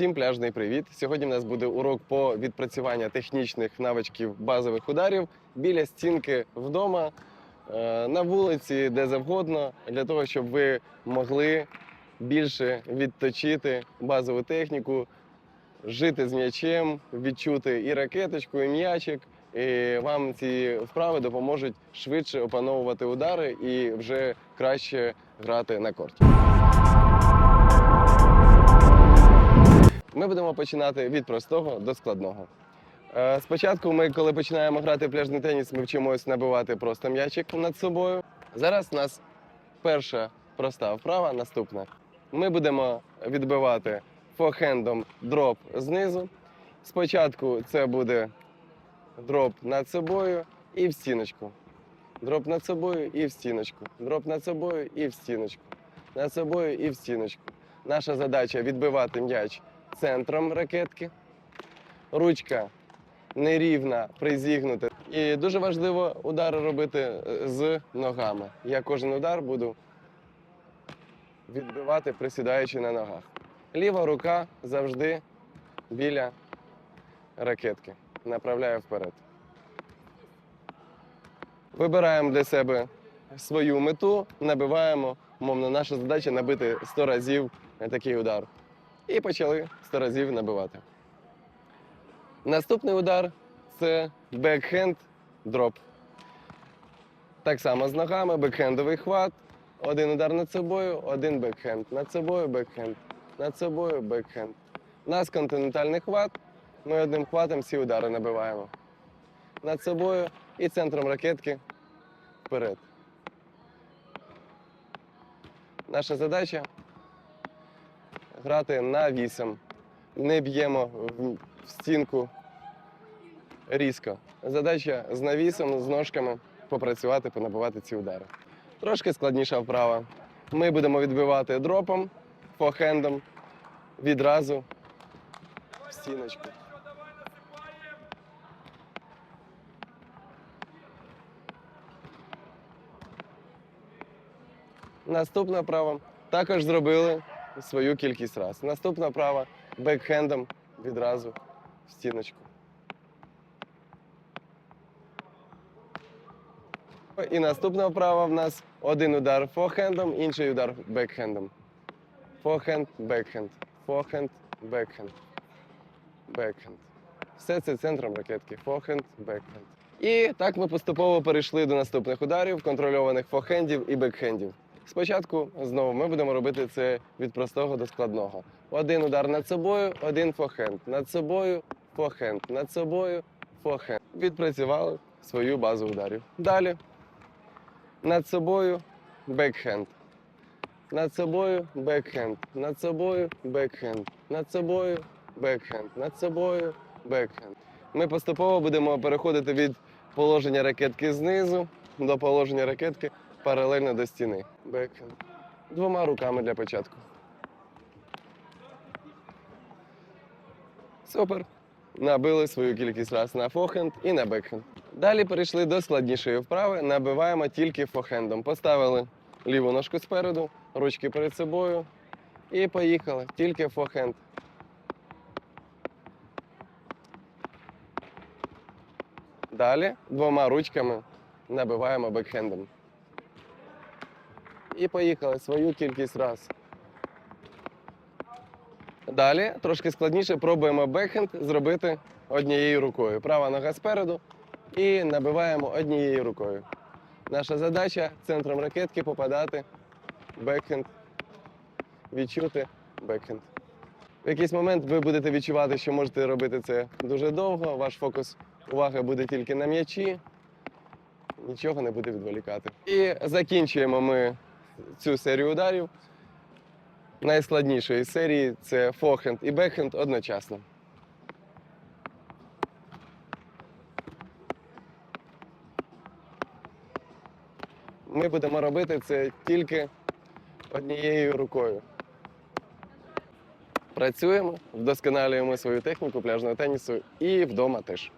Всім пляжний привіт! Сьогодні в нас буде урок по відпрацюванню технічних навичків базових ударів біля стінки вдома, е, на вулиці, де завгодно, для того, щоб ви могли більше відточити базову техніку, жити з м'ячем, відчути і ракеточку, і м'ячик. І вам ці вправи допоможуть швидше опановувати удари і вже краще грати на корті. Ми будемо починати від простого до складного. Е, Спочатку ми, коли починаємо грати пляжний теніс, ми вчимось набивати просто м'ячик над собою. Зараз у нас перша проста вправа наступна. Ми будемо відбивати форхендом дроп знизу. Спочатку це буде дроп над собою і в стіночку. Дроп над собою і в стіночку. Дроп над собою і в стіночку. Над собою і в стіночку. Наша задача відбивати м'яч центром ракетки. Ручка нерівна, призігнута. І дуже важливо удари робити е, з ногами. Я кожен удар буду відбивати, присідаючи на ногах. Ліва рука завжди біля ракетки. Направляю вперед. Вибираємо для себе свою мету, набиваємо. Мовно, наша задача набити 100 разів такий удар. І почали 100 разів набивати. Наступний удар це бекхенд дроп. Так само з ногами, бекхендовий хват. Один удар над собою, один бекхенд. Над собою бекхенд. Над собою бекхенд. У нас континентальний хват. Ми одним хватом всі удари набиваємо. Над собою і центром ракетки вперед. Наша задача грати на вісім. Не б'ємо в стінку різко. Задача з навісом, з ножками попрацювати, понабивати ці удари. Трошки складніша вправа. Ми будемо відбивати дропом, фохендом, відразу в стіночку. Наступна вправа також зробили свою кількість раз. Наступна вправа бекхендом відразу в стіночку. І наступна вправа в нас один удар форхендом, інший удар бекхендом. Форхенд, бекхенд, форхенд, бекхенд, бекхенд. Все це центром ракетки. Форхенд, бекхенд. І так ми поступово перейшли до наступних ударів, контрольованих форхендів і бекхендів. Спочатку знову ми будемо робити це від простого до складного. Один удар над собою, один форхенд. Над собою, форхенд. Над собою, форхенд. Відпрацювали свою базу ударів. Далі. Над собою бекхенд. Над собою бекхенд. Над собою бекхенд. Над собою бекхенд. Над собою бекхенд. Ми поступово будемо переходити від положення ракетки знизу до положення ракетки паралельно до стіни. Бекхенд. Двома руками для початку. Супер. Набили свою кількість раз на фохенд і на бекхенд. Далі перейшли до складнішої вправи. Набиваємо тільки фохендом. Поставили ліву ножку спереду, ручки перед собою. І поїхали. Тільки фохенд. Далі двома ручками набиваємо бекхендом. І поїхали свою кількість раз. Далі трошки складніше пробуємо бекхенд зробити однією рукою. Права нога спереду і набиваємо однією рукою. Наша задача центром ракетки попадати бекхенд, відчути бекхенд. В якийсь момент ви будете відчувати, що можете робити це дуже довго. Ваш фокус уваги буде тільки на м'ячі, нічого не буде відволікати. І закінчуємо ми цю серію ударів. Найскладнішої серії це форхенд і бекхенд одночасно. Ми будемо робити це тільки однією рукою. Працюємо, вдосконалюємо свою техніку пляжного тенісу і вдома теж.